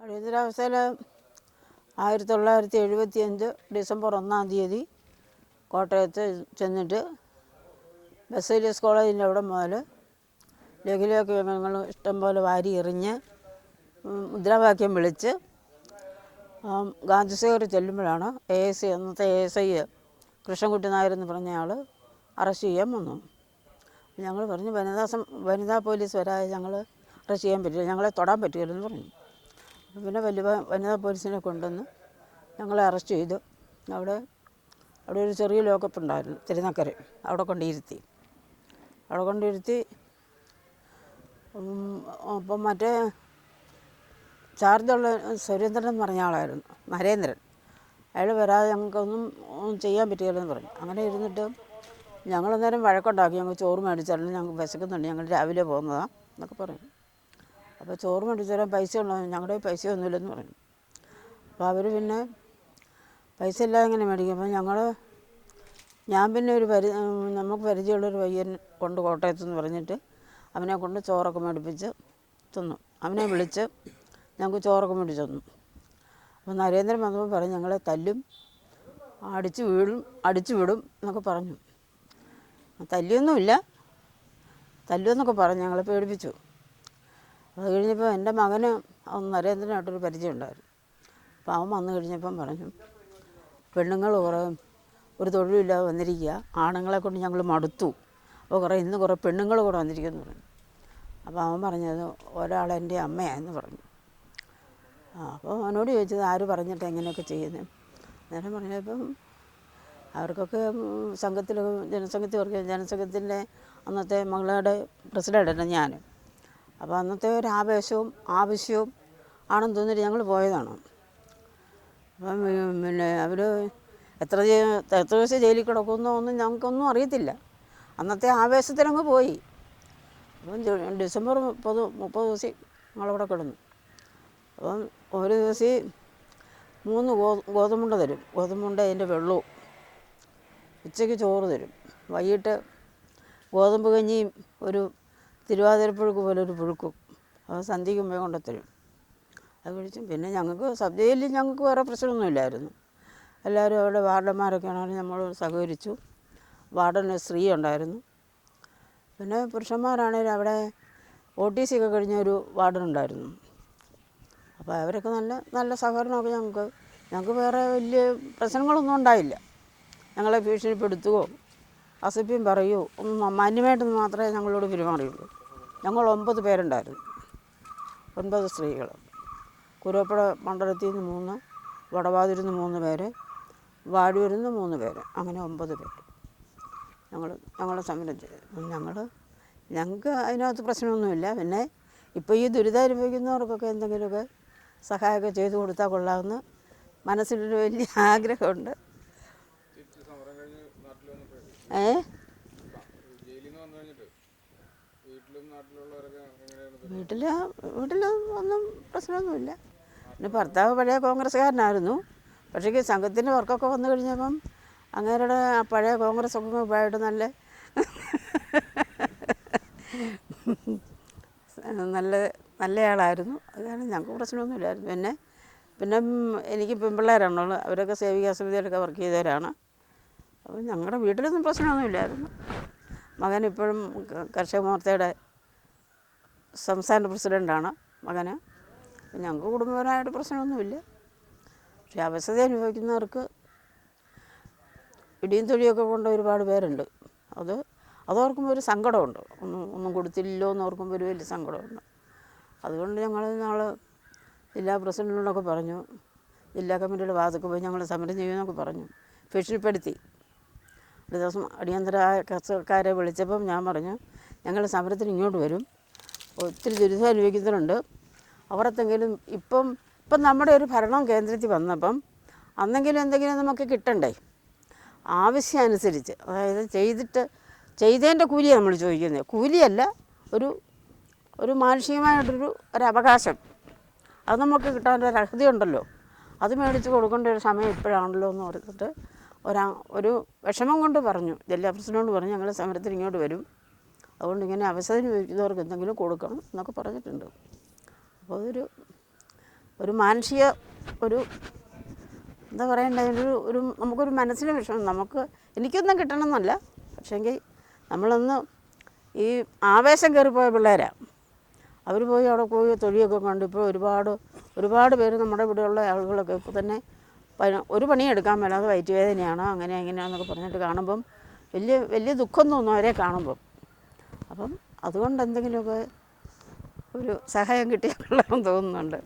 അടിയന്തരാവസ്ഥയിൽ ആയിരത്തി തൊള്ളായിരത്തി എഴുപത്തി അഞ്ച് ഡിസംബർ ഒന്നാം തീയതി കോട്ടയത്ത് ചെന്നിട്ട് ബസേലിയസ് കോളേജിന്റെ അവിടെ മുതൽ ലഘുലേഖ ഞങ്ങൾ ഇഷ്ടംപോലെ വാരി എറിഞ്ഞ് മുദ്രാവാക്യം വിളിച്ച് ആം, ഗാന്ധിസേർ ചെല്ലുമ്പോഴാണ് എ എസ് ഐ അന്നത്തെ A S I Krishnankutty Nair എന്ന് പറഞ്ഞ ആൾ അറസ്റ്റ് ചെയ്യാൻ വന്നു. ഞങ്ങൾ പറഞ്ഞു വനിതാ സം വനിതാ പോലീസ് വരാതെ ഞങ്ങൾ അറസ്റ്റ് ചെയ്യാൻ പറ്റില്ല ഞങ്ങളെ തൊടാൻ പറ്റില്ലെന്ന് പറഞ്ഞു. പിന്നെ വലിയ വനിതാ പോലീസിനെ കൊണ്ടുവന്ന് ഞങ്ങളെ അറസ്റ്റ് ചെയ്തു. അവിടെ അവിടെ ഒരു ചെറിയ ലോക്കപ്പ് ഉണ്ടായിരുന്നു തിരുനക്കര. അവിടെ കൊണ്ടിരുത്തി. അവിടെ കൊണ്ടിരുത്തി അപ്പം മറ്റേ ചാർജുള്ള സുരേന്ദ്രൻ എന്ന് പറഞ്ഞ ആളായിരുന്നു നരേന്ദ്രൻ. അയാൾ വരാതെ ഞങ്ങൾക്കൊന്നും ചെയ്യാൻ പറ്റുകയില്ലെന്ന് പറഞ്ഞു. അങ്ങനെ ഇരുന്നിട്ട് ഞങ്ങൾ അന്നേരം വഴക്കുണ്ടാക്കി. ഞങ്ങൾ ചോറ് മേടിച്ചാലും ഞങ്ങൾക്ക് വിശക്കുന്നുണ്ട് ഞങ്ങൾ രാവിലെ പോകുന്നതാണ് എന്നൊക്കെ പറഞ്ഞു. അപ്പോൾ ചോറ് മേടിച്ചു തരാൻ പൈസ ഉണ്ടോ ഞങ്ങളുടെ പൈസ ഒന്നുമില്ലെന്ന് പറഞ്ഞു. അപ്പോൾ അവർ പിന്നെ പൈസ ഇല്ലാതെ എങ്ങനെ മേടിക്കും? അപ്പോൾ ഞങ്ങൾ ഞാൻ പിന്നെ ഒരു പരി നമുക്ക് പരിചയമുള്ളൊരു പയ്യൻ കൊണ്ട് കോട്ടയത്ത് എന്ന് പറഞ്ഞിട്ട് അവനെ കൊണ്ട് ചോറൊക്കെ മേടിപ്പിച്ച് തിന്നു. അവനെ വിളിച്ച് ഞങ്ങൾക്ക് ചോറൊക്കെ മേടിച്ച് തന്നു. അപ്പോൾ നരേന്ദ്രൻ വന്നപ്പോൾ പറഞ്ഞു ഞങ്ങളെ തല്ലും അടിച്ചു വീഴും അടിച്ചു വിടും എന്നൊക്കെ പറഞ്ഞു. തല്ലിയൊന്നുമില്ല. തല്ലുമെന്നൊക്കെ പറഞ്ഞു. ഞങ്ങളെ പേടിപ്പിച്ചു. അത് കഴിഞ്ഞപ്പോൾ എന്റെ മകന് അവൻ നരേന്ദ്രനായിട്ടൊരു പരിചയം ഉണ്ടായിരുന്നു അപ്പോൾ അവൻ വന്നു കഴിഞ്ഞപ്പം പറഞ്ഞു പെണ്ണുങ്ങൾ കുറേ ഒരു തൊഴിലില്ലാതെ വന്നിരിക്കുക ആണുങ്ങളെ കൊണ്ട് ഞങ്ങൾ മടുത്തു. അപ്പോൾ കുറേ ഇന്ന് കുറേ പെണ്ണുങ്ങൾ കൂടെ വന്നിരിക്കുമെന്ന് പറഞ്ഞു. അപ്പോൾ അവൻ പറഞ്ഞത് ഒരാൾ എന്റെ അമ്മയാന്ന് പറഞ്ഞു. അപ്പോൾ അവനോട് ചോദിച്ചത് ആര് പറഞ്ഞിട്ട് എങ്ങനെയൊക്കെ ചെയ്യുന്നത് അന്നേരം പറഞ്ഞപ്പം അവർക്കൊക്കെ സംഘത്തിൽ ജനസംഘത്തിൽ ജനസംഘത്തിന്റെ അന്നത്തെ മകളുടെ പ്രസിഡന്റായിരുന്നു ഞാൻ അപ്പോൾ അന്നത്തെ ഒരു ആവേശവും ആവശ്യവും ആണെന്ന് തോന്നിയിട്ട് ഞങ്ങൾ പോയതാണ്. അപ്പം പിന്നെ അവർ എത്ര എത്ര ദിവസം ജയിലിൽ കിടക്കുന്നോ ഒന്നും ഞങ്ങൾക്കൊന്നും അറിയത്തില്ല. അന്നത്തെ ആവേശത്തിലങ്ങ് പോയി. അപ്പം ഡിസംബർ മുപ്പത് മുപ്പത് ദിവസം ഞങ്ങളവിടെ കിടന്നു. അപ്പം ഒരു ദിവസം മൂന്ന് ഗോ ഗോതമ്പുണ്ട തരും. ഗോതമ്പുണ്ട അതിന്റെ വെള്ളവും ഉച്ചയ്ക്ക് ചോറ് തരും. വൈകിട്ട് ഗോതമ്പ് കഞ്ഞിയും ഒരു തിരുവാതിരപ്പുഴുക്ക് പോലെ ഒരു പുഴുക്കും. അത് സന്ധ്യയ്ക്ക് മുമ്പേ കൊണ്ടുത്തരും. അത് കഴിച്ചും പിന്നെ ഞങ്ങൾക്ക് സബ് ജയിലിൽ ഞങ്ങൾക്ക് വേറെ പ്രശ്നമൊന്നുമില്ലായിരുന്നു. എല്ലാവരും അവിടെ വാർഡന്മാരൊക്കെ ആണെങ്കിലും നമ്മൾ സഹകരിച്ചു. വാർഡന് സ്ത്രീ ഉണ്ടായിരുന്നു. പിന്നെ പുരുഷന്മാരാണെങ്കിലും അവിടെ ഒ ടി സി ഒക്കെ കഴിഞ്ഞ ഒരു വാർഡൻ ഉണ്ടായിരുന്നു. അപ്പോൾ അവരൊക്കെ നല്ല നല്ല സഹകരണമൊക്കെ ഞങ്ങൾക്ക് ഞങ്ങൾക്ക് വേറെ വലിയ പ്രശ്നങ്ങളൊന്നും ഉണ്ടായില്ല. ഞങ്ങളെ ഭീഷണിപ്പെടുത്തുകയോ അസഭ്യം പറയൂ. ഒന്നും മാന്യമായിട്ടൊന്ന് മാത്രമേ ഞങ്ങളോട് പെരുമാറിയുള്ളൂ. ഞങ്ങൾ ഒമ്പത് പേരുണ്ടായിരുന്നു. ഒൻപത് സ്ത്രീകൾ കുരുവപ്പുഴ മണ്ഡലത്തിൽ നിന്ന് മൂന്ന് വടവാതിരിൽ നിന്ന് മൂന്ന് പേര് വാഴൂരിൽ നിന്ന് മൂന്ന് പേര്. അങ്ങനെ ഒമ്പത് പേര്. ഞങ്ങൾ ഞങ്ങളെ സമരം ഞങ്ങൾ ഞങ്ങൾക്ക് അതിനകത്ത് പ്രശ്നമൊന്നുമില്ല. പിന്നെ ഇപ്പോൾ ഈ ദുരിതം അനുഭവിക്കുന്നവർക്കൊക്കെ എന്തെങ്കിലുമൊക്കെ സഹായമൊക്കെ ചെയ്തു കൊടുത്താൽ കൊള്ളാമെന്ന് മനസ്സിലൊരു വലിയ ആഗ്രഹമുണ്ട് തിരിച്ച് സമരം കഴിഞ്ഞ് നാട്ടിൽ വന്നപ്പോഴേ ഏ? വീട്ടിലും വീട്ടിൽ വീട്ടിൽ ഒന്നും പ്രശ്നമൊന്നുമില്ല. പിന്നെ ഭർത്താവ് പഴയ കോൺഗ്രസ്സുകാരനായിരുന്നു. പക്ഷേ സംഘത്തിന്റെ വർക്കൊക്കെ വന്നു കഴിഞ്ഞപ്പം അങ്ങേരുടെ ആ പഴയ കോൺഗ്രസ് ഒക്കെ പോയിട്ട് നല്ല നല്ല നല്ലയാളായിരുന്നു. അത് കാരണം ഞങ്ങൾക്ക് പ്രശ്നമൊന്നുമില്ലായിരുന്നു. പിന്നെ പിന്നെ എനിക്ക് പെൺപിള്ളേരാണുള്ളത് അവരൊക്കെ സേവികാ സമിതിയിലൊക്കെ വർക്ക് ചെയ്തവരാണ്. ഞങ്ങളുടെ വീട്ടിലൊന്നും പ്രശ്നമൊന്നുമില്ലായിരുന്നു. മകൻ ഇപ്പോഴും കർഷക മോർച്ചയുടെ സംസ്ഥാന പ്രസിഡന്റാണ് മകന്. ഞങ്ങൾക്ക് കുടുംബപരമായിട്ട് പ്രശ്നമൊന്നുമില്ല. പക്ഷേ അവസ്ഥ അനുഭവിക്കുന്നവർക്ക് ഇടിയും തൊഴിയൊക്കെ കൊണ്ട് ഒരുപാട് പേരുണ്ട്. അത് അതോർക്കുമ്പോൾ ഒരു സങ്കടമുണ്ട്. ഒന്നും ഒന്നും കൊടുത്തില്ലല്ലോ എന്ന് ഓർക്കുമ്പോൾ ഒരു വലിയ സങ്കടമുണ്ട്. അതുകൊണ്ട് ഞങ്ങൾ നാളെ ജില്ലാ പ്രസിഡന്റിനോടൊക്കെ പറഞ്ഞു. ജില്ലാ കമ്മിറ്റിയുടെ ഭാഗത്തൊക്കെ പോയി ഞങ്ങൾ സമരം ചെയ്യുമെന്നൊക്കെ പറഞ്ഞു. ഭീഷണിപ്പെടുത്തി. ഒരു ദിവസം അടിയന്തര കർഷകക്കാരെ വിളിച്ചപ്പം ഞാൻ പറഞ്ഞു ഞങ്ങൾ സമരത്തിന് ഇങ്ങോട്ട് വരും. ഒത്തിരി ദുരിതം അനുഭവിക്കുന്നവരുണ്ട് അവിടത്തെങ്കിലും ഇപ്പം ഇപ്പം നമ്മുടെ ഒരു ഭരണം കേന്ദ്രത്തിൽ വന്നപ്പം അന്നെങ്കിലും എന്തെങ്കിലും നമുക്ക് കിട്ടണ്ടേ? ആവശ്യം അനുസരിച്ച് അതായത് ചെയ്തിട്ട് ചെയ്തതിന്റെ കൂലിയാണ് നമ്മൾ ചോദിക്കുന്നത്. കൂലിയല്ല ഒരു ഒരു മാനുഷികമായിട്ടൊരു ഒരു അവകാശം അത് നമുക്ക് കിട്ടാനൊരു അർഹതയുണ്ടല്ലോ. അത് മേടിച്ച് കൊടുക്കേണ്ട ഒരു സമയം ഇപ്പോഴാണല്ലോ എന്ന് ഓർത്തിട്ട് ഒരാ ഒരു വിഷമം കൊണ്ട് പറഞ്ഞു. ജില്ലാ പ്രസിഡന്റ് പറഞ്ഞു ഞങ്ങൾ സമരത്തിന് ഇങ്ങോട്ട് വരും. അതുകൊണ്ട് ഇങ്ങനെ അവസരം ചോദിക്കുന്നവർക്ക് എന്തെങ്കിലും കൊടുക്കണം എന്നൊക്കെ പറഞ്ഞിട്ടുണ്ട്. അപ്പോൾ അതൊരു ഒരു മാനുഷിക ഒരു എന്താ പറയണ്ടേ ഒരു ഒരു നമുക്കൊരു മനസ്സിന് വിഷമം. നമുക്ക് എനിക്കൊന്നും കിട്ടണമെന്നല്ല. പക്ഷേങ്കിൽ നമ്മളൊന്ന് ഈ ആവേശം കയറിപ്പോയ പിള്ളേരാണ് അവർ പോയി അവിടെ പോയി തൊഴിയൊക്കെ കണ്ട് ഇപ്പോൾ ഒരുപാട് ഒരുപാട് പേര് നമ്മുടെ ഇവിടെയുള്ള ആളുകളൊക്കെ ഇപ്പോൾ തന്നെ ഒരു പണിയെടുക്കാൻ മേലാതെ വയറ്റുവേദനയാണ് അങ്ങനെ എങ്ങനെയാണെന്നൊക്കെ പറഞ്ഞിട്ട് കാണുമ്പം വലിയ വലിയ ദുഃഖം തോന്നും അവരെ കാണുമ്പം. അപ്പം അതുകൊണ്ട് എന്തെങ്കിലുമൊക്കെ ഒരു സഹായം കിട്ടിയാൽ കൊള്ളാമെന്ന് തോന്നുന്നുണ്ട്.